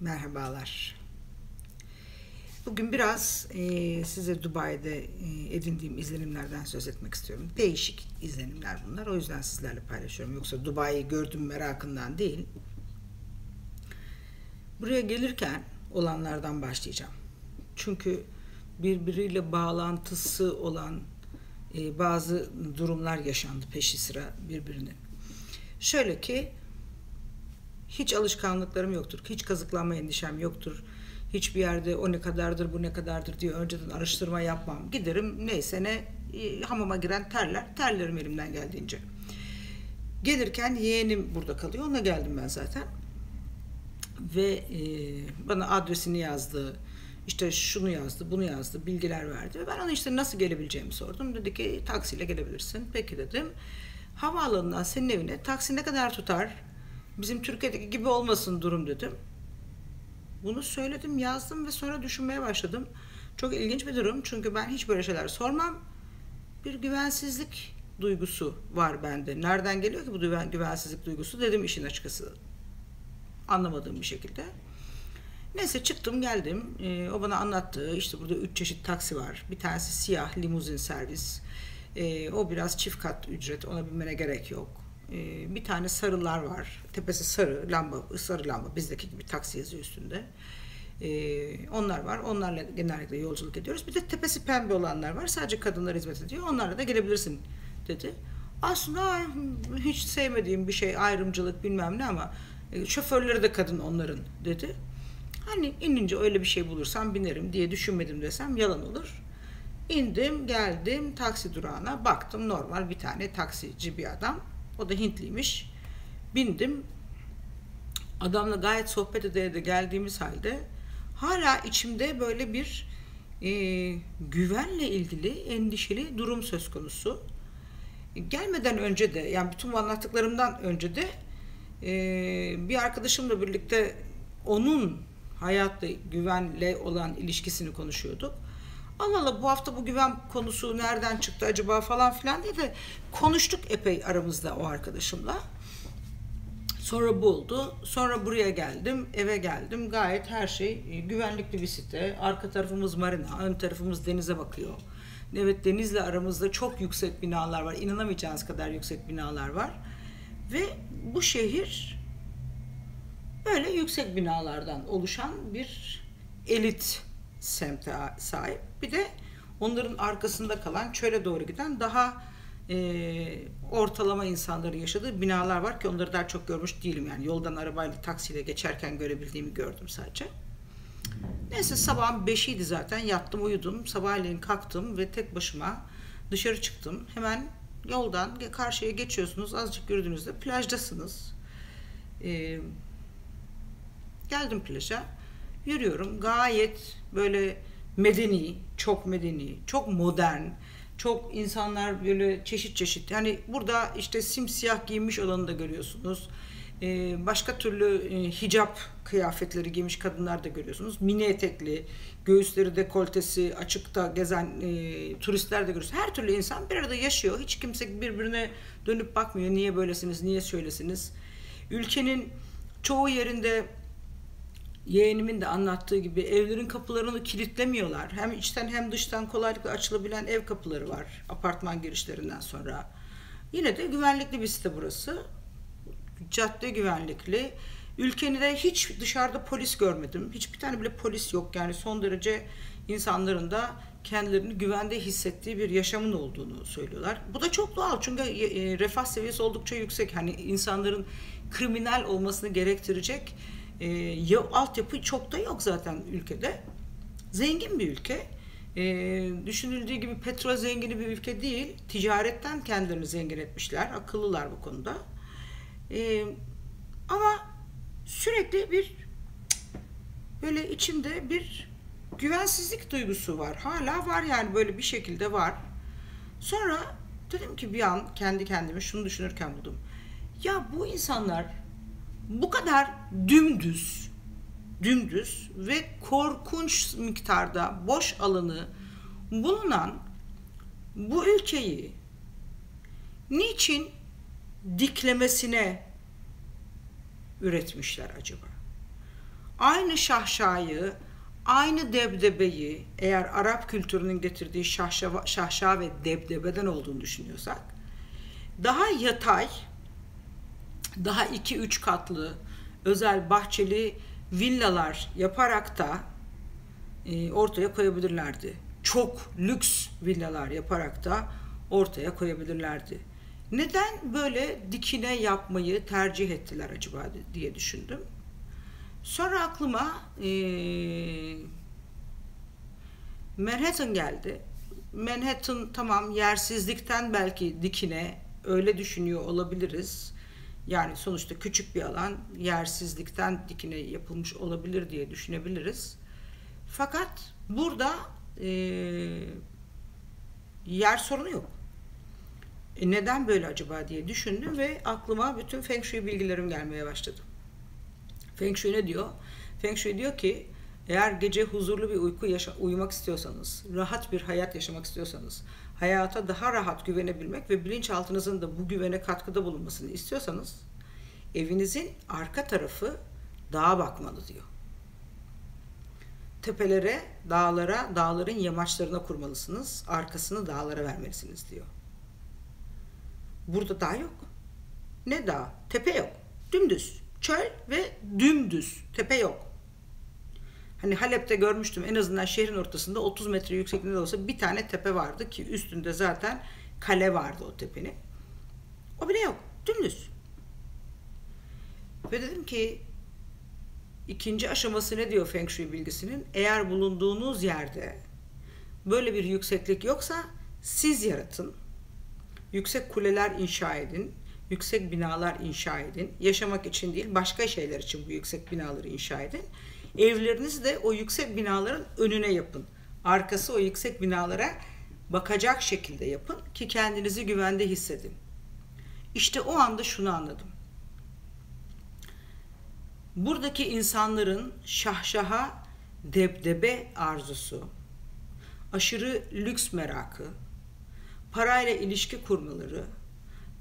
Merhabalar. Bugün biraz e, size Dubai'de e, edindiğim izlenimlerden söz etmek istiyorum. Değişik izlenimler bunlar. O yüzden sizlerle paylaşıyorum. Yoksa Dubai'yi gördüm merakından değil. Buraya gelirken olanlardan başlayacağım. Çünkü birbiriyle bağlantısı olan e, bazı durumlar yaşandı peşi sıra birbirinin. Şöyle ki hiç alışkanlıklarım yoktur. Hiç kazıklanma endişem yoktur. Hiçbir yerde o ne kadardır bu ne kadardır diye önceden araştırma yapmam. Giderim neyse ne e, hamama giren terler. Terlerim elimden geldiğince. Gelirken yeğenim burada kalıyor. Ona geldim ben zaten. Ve e, bana adresini yazdı. İşte şunu yazdı, bunu yazdı, bilgiler verdi. Ben ona işte nasıl gelebileceğimi sordum. Dedi ki taksiyle gelebilirsin. Peki dedim. Havaalanından senin evine taksi ne kadar tutar? Bizim Türkiye'deki gibi olmasın durum dedim. Bunu söyledim, yazdım ve sonra düşünmeye başladım. Çok ilginç bir durum çünkü ben hiç böyle şeyler sormam. Bir güvensizlik duygusu var bende. Nereden geliyor ki bu güvensizlik duygusu dedim işin açıkçası. Anlamadığım bir şekilde. Neyse çıktım geldim. Ee, o bana anlattı. İşte burada üç çeşit taksi var. Bir tanesi siyah limuzin servis. Ee, o biraz çift kat ücret. Ona binmene gerek yok. Ee, bir tane sarılar var. Tepesi sarı lamba, sarı lamba. Bizdeki gibi taksi yazıyor üstünde. Ee, onlar var. Onlarla genellikle yolculuk ediyoruz. Bir de tepesi pembe olanlar var. Sadece kadınlar hizmet ediyor. Onlarla da gelebilirsin dedi. Aslında hiç sevmediğim bir şey ayrımcılık bilmem ne ama e, şoförleri de kadın onların dedi. Hani inince öyle bir şey bulursam binerim diye düşünmedim desem yalan olur. İndim, geldim taksi durağına baktım normal bir tane taksici bir adam. O da Hintliymiş. Bindim. Adamla gayet sohbet ede de geldiğimiz halde hala içimde böyle bir e, güvenle ilgili endişeli durum söz konusu. Gelmeden önce de yani bütün bu anlattıklarımdan önce de e, bir arkadaşımla birlikte onun hayatla güvenle olan ilişkisini konuşuyorduk. Allah Allah bu hafta bu güven konusu nereden çıktı acaba falan filan diye de konuştuk epey aramızda o arkadaşımla. Sonra bu oldu. Sonra buraya geldim, eve geldim. Gayet her şey e, güvenlikli bir site. Arka tarafımız marina, ön tarafımız denize bakıyor. Evet denizle aramızda çok yüksek binalar var. İnanamayacağınız kadar yüksek binalar var. Ve bu şehir böyle yüksek binalardan oluşan bir elit semte sahip. Bir de onların arkasında kalan çöle doğru giden daha e, ortalama insanların yaşadığı binalar var ki onları daha çok görmüş değilim yani yoldan arabayla taksiyle geçerken görebildiğimi gördüm sadece. Neyse sabahın beşiydi zaten yattım uyudum sabahleyin kalktım ve tek başıma dışarı çıktım hemen yoldan karşıya geçiyorsunuz azıcık yürüdüğünüzde plajdasınız. Ee, geldim plaja yürüyorum gayet böyle medeni, çok medeni, çok modern, çok insanlar böyle çeşit çeşit. Yani burada işte simsiyah giymiş olanı da görüyorsunuz. Ee, başka türlü e, hicap kıyafetleri giymiş kadınlar da görüyorsunuz. Mini etekli, göğüsleri dekoltesi, açıkta gezen e, turistler de görüyorsunuz. Her türlü insan bir arada yaşıyor. Hiç kimse birbirine dönüp bakmıyor. Niye böylesiniz, niye şöylesiniz. Ülkenin çoğu yerinde yeğenimin de anlattığı gibi evlerin kapılarını kilitlemiyorlar. Hem içten hem dıştan kolaylıkla açılabilen ev kapıları var apartman girişlerinden sonra. Yine de güvenlikli bir site burası. Cadde güvenlikli. Ülkeni de hiç dışarıda polis görmedim. Hiçbir tane bile polis yok. Yani son derece insanların da kendilerini güvende hissettiği bir yaşamın olduğunu söylüyorlar. Bu da çok doğal çünkü e, refah seviyesi oldukça yüksek. Hani insanların kriminal olmasını gerektirecek e, ya, altyapı çok da yok zaten ülkede. Zengin bir ülke. E, düşünüldüğü gibi petrol zengini bir ülke değil. Ticaretten kendilerini zengin etmişler. Akıllılar bu konuda. E, ama sürekli bir böyle içimde bir güvensizlik duygusu var. Hala var yani böyle bir şekilde var. Sonra dedim ki bir an kendi kendime şunu düşünürken buldum. Ya bu insanlar bu kadar dümdüz, dümdüz ve korkunç miktarda boş alanı bulunan bu ülkeyi niçin diklemesine üretmişler acaba? aynı şahşayı, aynı debdebeyi eğer Arap kültürünün getirdiği şahşa, şahşa ve debdebeden olduğunu düşünüyorsak daha yatay, daha iki üç katlı özel bahçeli villalar yaparak da e, ortaya koyabilirlerdi. Çok lüks villalar yaparak da ortaya koyabilirlerdi. Neden böyle dikine yapmayı tercih ettiler acaba diye düşündüm. Sonra aklıma e, Manhattan geldi. Manhattan tamam yersizlikten belki dikine öyle düşünüyor olabiliriz. Yani sonuçta küçük bir alan yersizlikten dikine yapılmış olabilir diye düşünebiliriz. Fakat burada e, yer sorunu yok. E neden böyle acaba diye düşündüm ve aklıma bütün Feng Shui bilgilerim gelmeye başladı. Feng Shui ne diyor? Feng Shui diyor ki eğer gece huzurlu bir uyku yaşa- uyumak istiyorsanız, rahat bir hayat yaşamak istiyorsanız, hayata daha rahat güvenebilmek ve bilinçaltınızın da bu güvene katkıda bulunmasını istiyorsanız, evinizin arka tarafı dağa bakmalı diyor. Tepelere, dağlara, dağların yamaçlarına kurmalısınız, arkasını dağlara vermelisiniz diyor. Burada dağ yok. Ne dağ? Tepe yok. Dümdüz. Çöl ve dümdüz. Tepe yok. Hani Halep'te görmüştüm en azından şehrin ortasında 30 metre yüksekliğinde olsa bir tane tepe vardı ki üstünde zaten kale vardı o tepenin. O bile yok. Dümdüz. Ve dedim ki ikinci aşaması ne diyor Feng Shui bilgisinin? Eğer bulunduğunuz yerde böyle bir yükseklik yoksa siz yaratın. Yüksek kuleler inşa edin. Yüksek binalar inşa edin. Yaşamak için değil başka şeyler için bu yüksek binaları inşa edin. Evlerinizi de o yüksek binaların önüne yapın. Arkası o yüksek binalara bakacak şekilde yapın ki kendinizi güvende hissedin. İşte o anda şunu anladım. Buradaki insanların şahşaha debdebe arzusu, aşırı lüks merakı, parayla ilişki kurmaları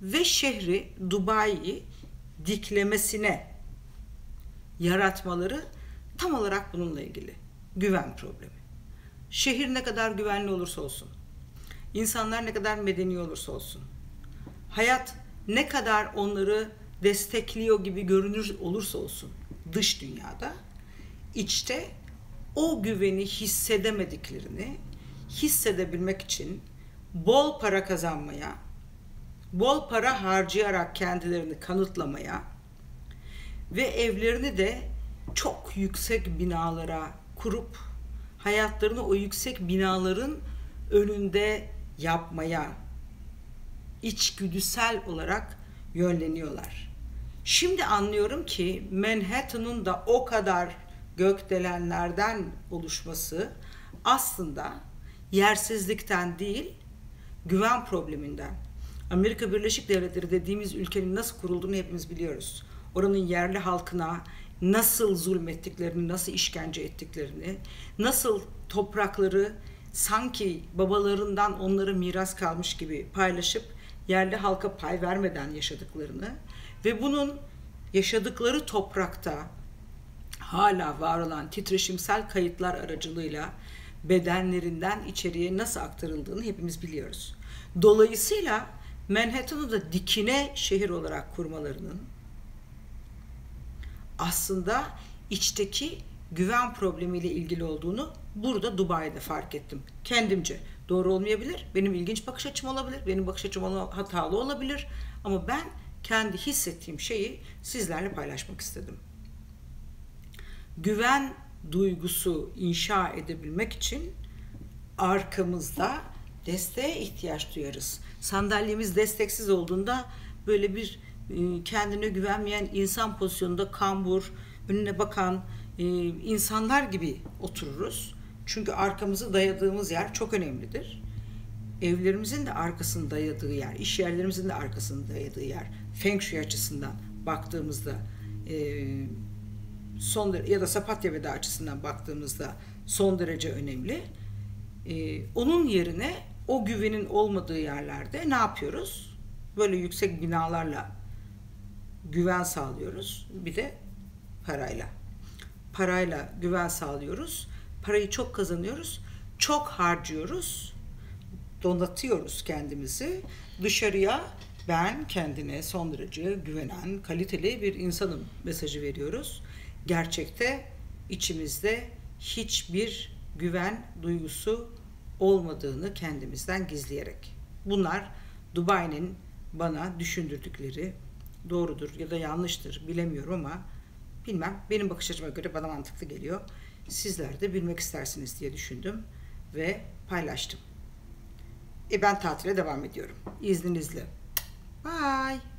ve şehri Dubai'yi diklemesine yaratmaları tam olarak bununla ilgili. Güven problemi. Şehir ne kadar güvenli olursa olsun, insanlar ne kadar medeni olursa olsun, hayat ne kadar onları destekliyor gibi görünür olursa olsun dış dünyada, içte o güveni hissedemediklerini hissedebilmek için bol para kazanmaya, bol para harcayarak kendilerini kanıtlamaya ve evlerini de çok yüksek binalara kurup hayatlarını o yüksek binaların önünde yapmaya içgüdüsel olarak yönleniyorlar. Şimdi anlıyorum ki Manhattan'ın da o kadar gökdelenlerden oluşması aslında yersizlikten değil, güven probleminden. Amerika Birleşik Devletleri dediğimiz ülkenin nasıl kurulduğunu hepimiz biliyoruz. Oranın yerli halkına nasıl zulmettiklerini, nasıl işkence ettiklerini, nasıl toprakları sanki babalarından onlara miras kalmış gibi paylaşıp yerli halka pay vermeden yaşadıklarını ve bunun yaşadıkları toprakta hala var olan titreşimsel kayıtlar aracılığıyla bedenlerinden içeriye nasıl aktarıldığını hepimiz biliyoruz. Dolayısıyla Manhattan'ı da dikine şehir olarak kurmalarının aslında içteki güven problemiyle ilgili olduğunu burada Dubai'de fark ettim. Kendimce. Doğru olmayabilir. Benim ilginç bakış açım olabilir. Benim bakış açım hatalı olabilir. Ama ben kendi hissettiğim şeyi sizlerle paylaşmak istedim. Güven duygusu inşa edebilmek için arkamızda desteğe ihtiyaç duyarız. Sandalyemiz desteksiz olduğunda böyle bir kendine güvenmeyen insan pozisyonunda kambur, önüne bakan e, insanlar gibi otururuz. Çünkü arkamızı dayadığımız yer çok önemlidir. Evlerimizin de arkasını dayadığı yer, iş yerlerimizin de arkasını dayadığı yer, Feng Shui açısından baktığımızda e, son ya da Sapatya Veda açısından baktığımızda son derece önemli. Onun yerine o güvenin olmadığı yerlerde ne yapıyoruz? Böyle yüksek binalarla güven sağlıyoruz. Bir de parayla. parayla güven sağlıyoruz. Parayı çok kazanıyoruz. Çok harcıyoruz. Donatıyoruz kendimizi. Dışarıya ben kendine son derece güvenen, kaliteli bir insanım mesajı veriyoruz. Gerçekte içimizde hiçbir güven duygusu olmadığını kendimizden gizleyerek. Bunlar Dubai'nin bana düşündürdükleri doğrudur ya da yanlıştır bilemiyorum ama bilmem benim bakış açıma göre bana mantıklı geliyor. Sizler de bilmek istersiniz diye düşündüm ve paylaştım. E ben tatile devam ediyorum. İzninizle. Bye.